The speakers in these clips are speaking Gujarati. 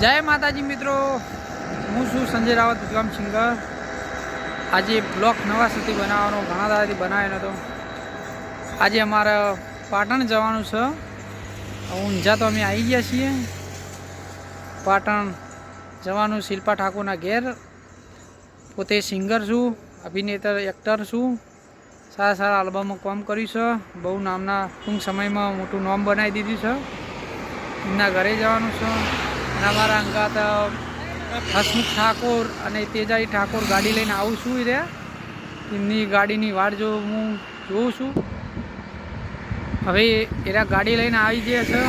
જય માતાજી મિત્રો. હું છું સંજય રાવત ઉદગામ સિંગર આજે બ્લોક નવા સુધી બનાવવાનો, ઘણા દાદાથી બનાવ્યો નહોતો આજે અમારે પાટણ જવાનું છે. ઊંઝા તો અમે આવી ગયા છીએ. પાટણ જવાનું શિલ્પા ઠાકોરના ઘેર. પોતે સિંગર છું, અભિનેતા, એક્ટર છું. સારા સારા આલ્બમમાં કામ કર્યું છે. બહુ નામના ટૂંક સમયમાં મોટું નામ બનાવી દીધું છે. એમના ઘરે જવાનું છે. અમારા અંગાત હસમુખ ઠાકોર અને તેજાઈ ઠાકોર ગાડી લઈને આવું છું રહ્યા એમની ગાડીની વાટ જો હું જોઉં છું. હવે એરા ગાડી લઈને આવી ગયા છે.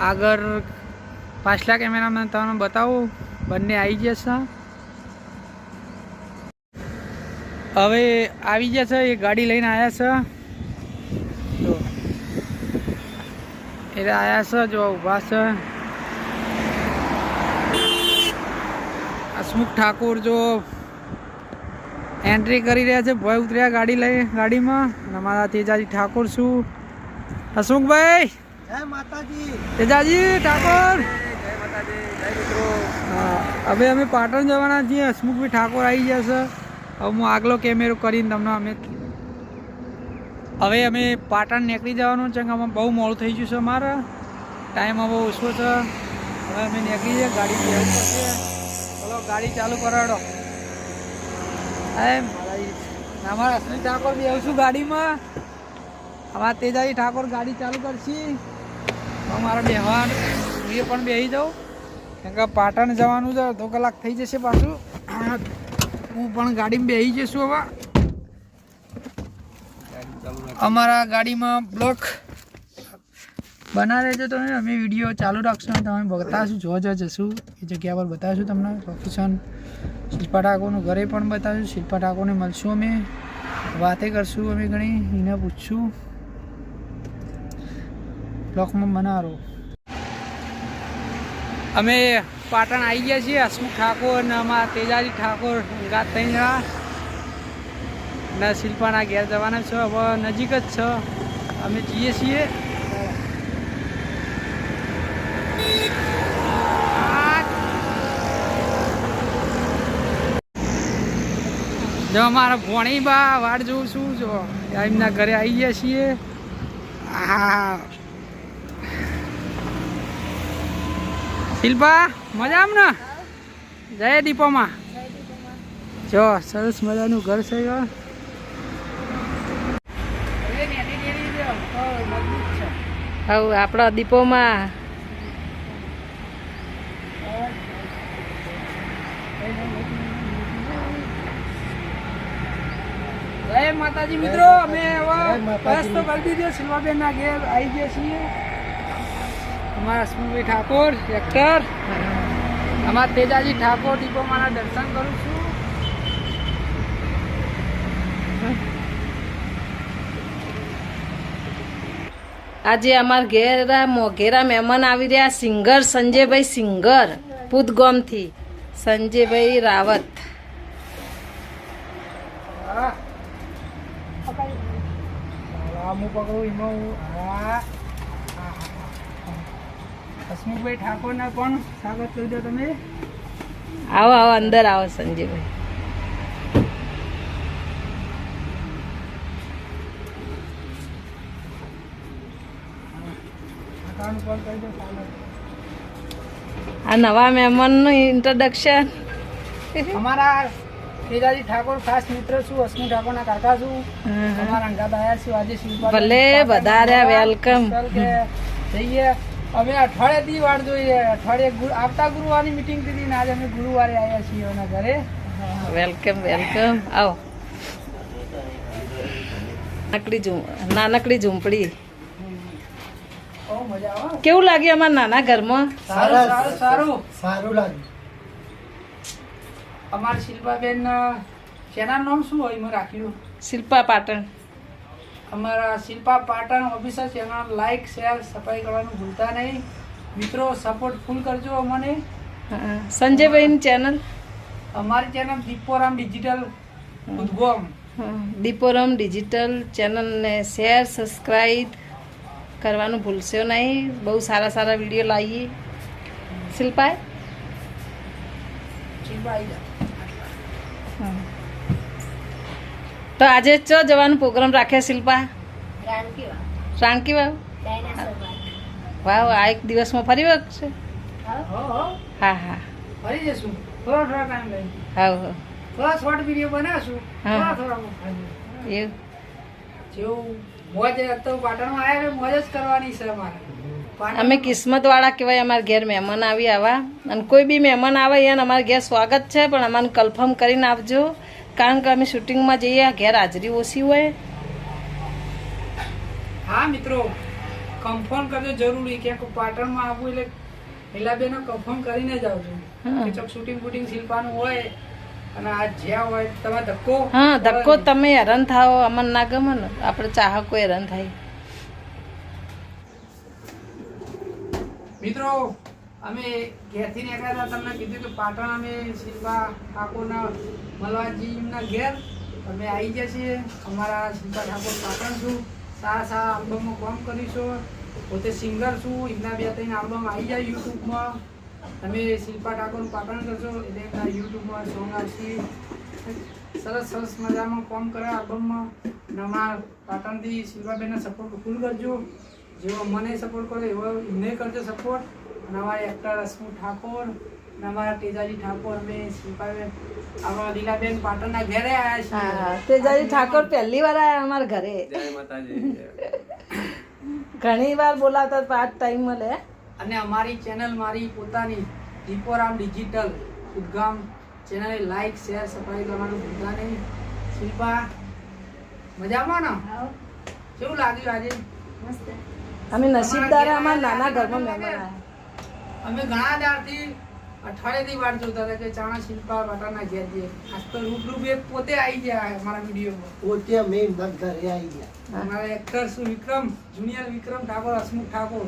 આગળ પાછલા કેમેરામાં તમને બતાવું, બંને આવી ગયા છે. હવે આવી ગયા છે, એ ગાડી લઈને આવ્યા છે. જો. એટલે આવ્યા છે જો ઊભા છે. હસમુખ ઠાકોર જો એન્ટ્રી કરી રહ્યા છે. ભય ઉતર્યા ગાડી લઈ ગાડીમાં. અને મારા તેજાજી ઠાકોર છું હસમુખભાઈ! જય માતાજી! તેજાજી ઠાકોર! હવે અમે પાટણ જવાના છીએ. હસમુખભાઈ ઠાકોર આવી ગયા છે. હવે હું આગલો કેમેરો કરીને તમને અમે હવે અમે પાટણ નીકળી જવાનું છે આમાં બહુ મોડું થઈ ગયું છે અમારે. ટાઈમ હવે ઓછો છે. હવે અમે નીકળી જઈએ ગાડી પડશે ચલો ગાડી ચાલુ કરાડો. એમ અમારા અશ્વિન ઠાકોર બી છું ગાડીમાં. અમારા તેજાજી ઠાકોર ગાડી ચાલુ કરશી. અમારા બેહવાન, હું એ પણ બેસી જાઉં. કેમ કે પાટણ જવાનું છે, અડધો કલાક થઈ જશે પાછું. હું પણ ગાડીમાં બેસી જઈશું હવે. અમારા ગાડીમાં બ્લોક બનાવે રહેજો તમે અમે વીડિયો ચાલુ રાખશું તમે બતાવશું જો જો જશું. એ જગ્યા પર બતાવશું તમને. લોકેશન શિલ્પા ઠાકોરનું ઘરે પણ બતાવશું. શિલ્પા ઠાકોરને મળશું અમે. વાતે કરશું અમે ઘણી. એને પૂછશું. બ્લોકમાં બનાવો અમે પાટણ આવી ગયા છીએ. હસમુખ ઠાકોર અને અમારા તેજાજી ઠાકોર ગાત ત્રણ જણા ને શિલ્પાના ઘેર જવાના છે. હવે નજીક જ છે. અમે જઈએ છીએ. જો અમારા ભોણી બા વાડ જોઉં છું જો એમના ઘરે આવી ગયા છીએ. આ શિલ્પા આમ ને? જય દીપોમાં. જો સરસ મજાનું ઘર છે. હવે આપણા દીપોમાં જય માતાજી મિત્રો અમે બસ તો કરી દીધો સિલવાબેન ના ઘેર આવી ગયા છીએ. અમારા સ્મૃતિ ઠાકોર એક્ટર અમારા તેજાજી ઠાકોર દીપોમાના દર્શન કરું છું. આજે અમારા ઘેરા મોઘેરા મહેમાન આવી રહ્યા સિંગર સંજયભાઈ સિંગર પૂતગોમથી. સંજયભાઈ રાવત હા હું પકડું એમાં હું હા હસમુખભાઈ ઠાકોરના પણ સ્વાગત કરી દો તમે આવો આવો અંદર આવો સંજયભાઈ અકાઉન્ટ કોલ કરી દો આ નવા મહેમાનનું ઇન્ટ્રોડક્શન અમારા તેજાજી ઠાકોર ખાસ મિત્ર છું હસમુખ ઠાકોરના કાકા છું. અમારા અંગાદાયા છું આજે ભલે વધાર્યા વેલકમ જઈએ. અમે અઠવાડિયે દી વાર જોઈએ. અઠવાડિયે આવતા ગુરુવારની મીટિંગ દીધી ને આજે અમે ગુરુવારે આવ્યા છીએ એના ઘરે. વેલકમ વેલકમ આવો. નાનકડી ઝૂં નાનકડી ઝૂંપડી. કેવું લાગ્યું અમારા નાના ઘરમાં? સારું સારું સારું સારું. લાગ્યું. અમારા શિલ્પાબેન ચેનલ નામ શું હોય મેં રાખ્યું શિલ્પા પાટણ. અમારા Shilpa Patan officer channel like share સફાઈ કરવાનું ભૂલતા નહીં. મિત્રો સપોર્ટ ફૂલ કરજો અમને. સંજયભાઈની ચેનલ અમારી channel Deeporam digital Udgam. Deeporam Deeporam digital ચેનલને શેર સબસ્ક્રાઈબ કરવાનું ભૂલશો નહીં. બહુ સારા સારા વીડિયો લાવીએ. શિલ્પાએ. તો આજે ચો જવાનો પ્રોગ્રામ રાખ્યા શિલ્પા? રાણકી વાવ વાવ આ એક દિવસમાં ફરી વખશે? હો હો. હા હા. ફરી જશું થોડો થોડો ટાઈમ લઈ હા. હા થોડા શોર્ટ વીડિયો બનાવશું થોડા એવું? જેવું મોજ તો પાટણમાં આવ્યા મોજ જ કરવાની છે અમારે. અમે કિસ્મત વાળા કહેવાય અમારા ઘેર મહેમાન આવી આવા. અને કોઈ બી મહેમાન આવે એને અમારા ઘેર સ્વાગત છે પણ અમારે કન્ફર્મ કરીને આપજો. કારણ કે અમે શૂટિંગમાં જઈએ ઘેર હાજરી ઓછી હોય. હા મિત્રો. કન્ફર્મ કરજો જરૂરી. કે પાટણમાં આવવું એટલે પેલા બેન કન્ફર્મ કરીને જ આવજો. શૂટિંગ બૂટિંગ શિલ્પાનું હોય હા ધક્કો તમે હેરાન થાઓ અમને ના ગમે ને. આપણે ચાહકો હેરાન થાય. મિત્રો અમે ઘેરથી નીકળ્યા હતા. તમને કીધું કે પાટણ અમે શિલ્પા ઠાકોરના મલવાજીના ઘેર. અમે આવી ગયા છીએ. અમારા શિલ્પા ઠાકોર પાટણ છું. સારા સારા આલ્બમમાં કામ કરીશું. પોતે સિંગર છું. એમના બે ત્રણ આલ્બમ આવી જાય યુટ્યુબમાં. તમે શિલ્પા ઠાકોરનું પાટણ કરશો એટલે એમના યુટ્યુબમાં સોંગ આવશે સરસ સરસ મજામાં કોમ કરે આલ્બમમાં. અને અમારા પાટણથી શિલ્પાબેનને સપોર્ટ ફૂલ કરજો. જેવો મને સપોર્ટ કરે એવો એમને કરજો સપોર્ટ અને અમારા એક્ટર હસમુખ ઠાકોર અને અમારા તેજાજી ઠાકોર અમે શિલ્પાબેન અમારા લીલાબેન પાટણના ઘરે આવ્યા છીએ. તેજાજી ઠાકોર પહેલી વાર આવ્યા અમારા ઘરે. ઘણી વાર બોલાવતા પાંચ ટાઈમ મળે અને અમારી ચેનલ મારી પોતાની દીપોરામ ડિજિટલ ઉદગામ ચેનલે લાઈક શેર સબસ્ક્રાઈબ કરવાનું ભૂલતા નહીં. શિલ્પા મજામાં ને? કેવું લાગ્યું આજે? અમે નસીબદાર અમારા નાના ઘરમાં મહેમાન આવ્યા અમે ઘણા દાડથી અઠવાડિયાથી વાર જોતા હતા કે ચાણા શિલ્પા વાટાના ઘેર જે આજ તો રૂબરૂ બે પોતે આવી ગયા અમારા વિડીયોમાં. પોતે અમે એમના ઘરે આવી ગયા. અમારા એક્ટર શું વિક્રમ જુનિયર વિક્રમ ઠાકોર હસમુખ ઠાકોર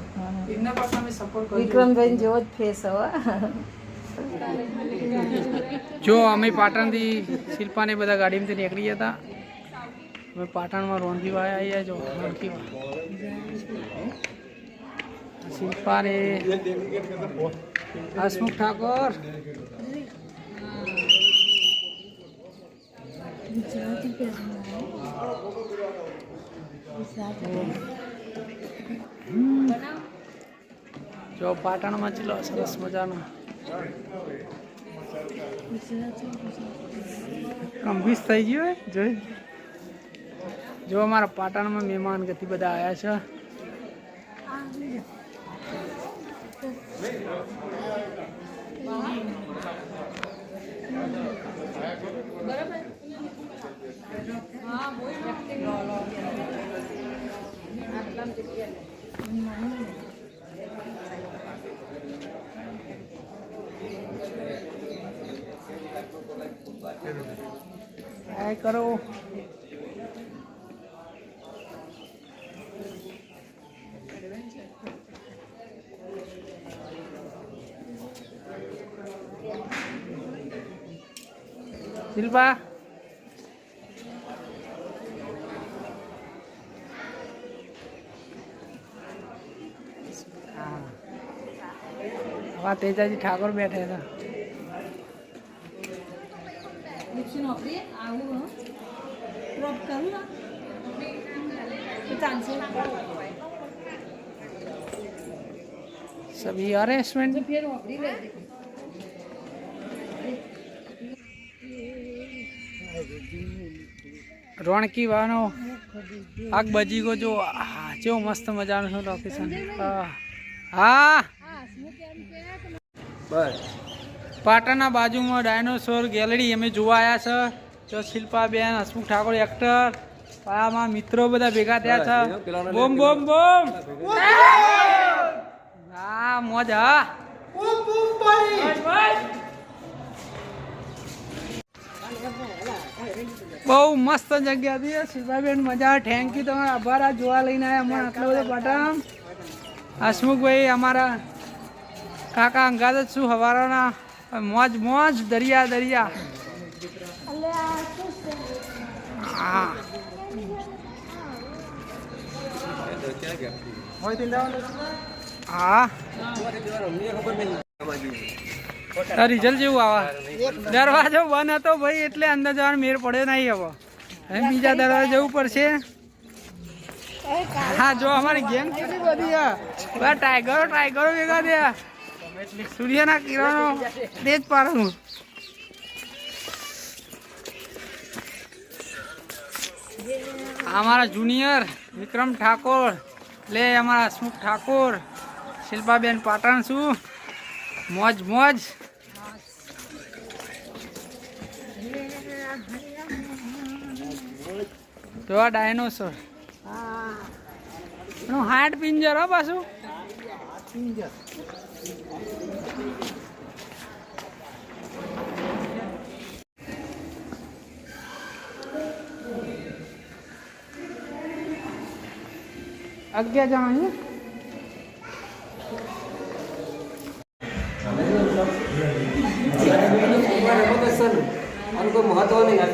એમના પાસે અમે સપોર્ટ કર્યો વિક્રમભાઈ જેવો જ ફેસ હવે જો અમે પાટણથી શિલ્પાને બધા ગાડીમાંથી નીકળી હતા. અમે પાટણમાં રોનજીવા આવ્યા જો રોનજીવા શિલ્પાને હસમુખ ઠાકોર. જો પાટણમાં ચલો, સરસ મજાનો. કંભીસ થઈ ગયું જોઈ. જો અમારા પાટણમાં મહેમાન ગતિ બધા આવ્યા છે. હાય કરો. શિલ્પા. હા. તેજાજી ઠાકોર બેઠા હતા सभी अरेंजमेंट રોણકી વાનો આગ બજી ગો જો આ કેવો મસ્ત મજાનું છે લોકેશન હા બસ પાટણના બાજુમાં ડાયનોસોર ગેલેરી અમે જોવા આવ્યા છે જો શિલ્પાબેન હસમુખ ઠાકોર એક્ટર પાયામાં મિત્રો બધા ભેગા થયા છે. બોમ બોમ બોમ. હા મોજ હા. બહુ મસ્ત જગ્યા હતી શિલ્પાબેન મજા થેન્ક યુ તમારા આભાર. આ જોવા લઈને આવ્યા અમને આટલો બધો પાટણ હસમુખભાઈ અમારા કાકા અંગાત શું હવારોના. મોજ મોજ દરિયા દરિયા. હા. રિઝલ્ટ જેવું આવા. દરવાજો બંધ હતો ભાઈ, એટલે અંદર જવાનો મેર પડ્યો નહીં હવે. હવે બીજા દરવાજે જવું પડશે. હા, જો અમારી ગેંગ કેટલી બધા ટાઈગરો ટાઈગરો ભેગા થયા. સૂર્યના કિરણો. તે જ પાડું અમારા જુનિયર વિક્રમ ઠાકોર. લે અમારા સ્મુખ ઠાકોર. શિલ્પાબેન પાટણ છું મોજ મોજ. જોવા ડાયનોસોર. એનું હાર્ટ પિંજર હો પાછું. અગિયાર જણા મહત્વ નહીં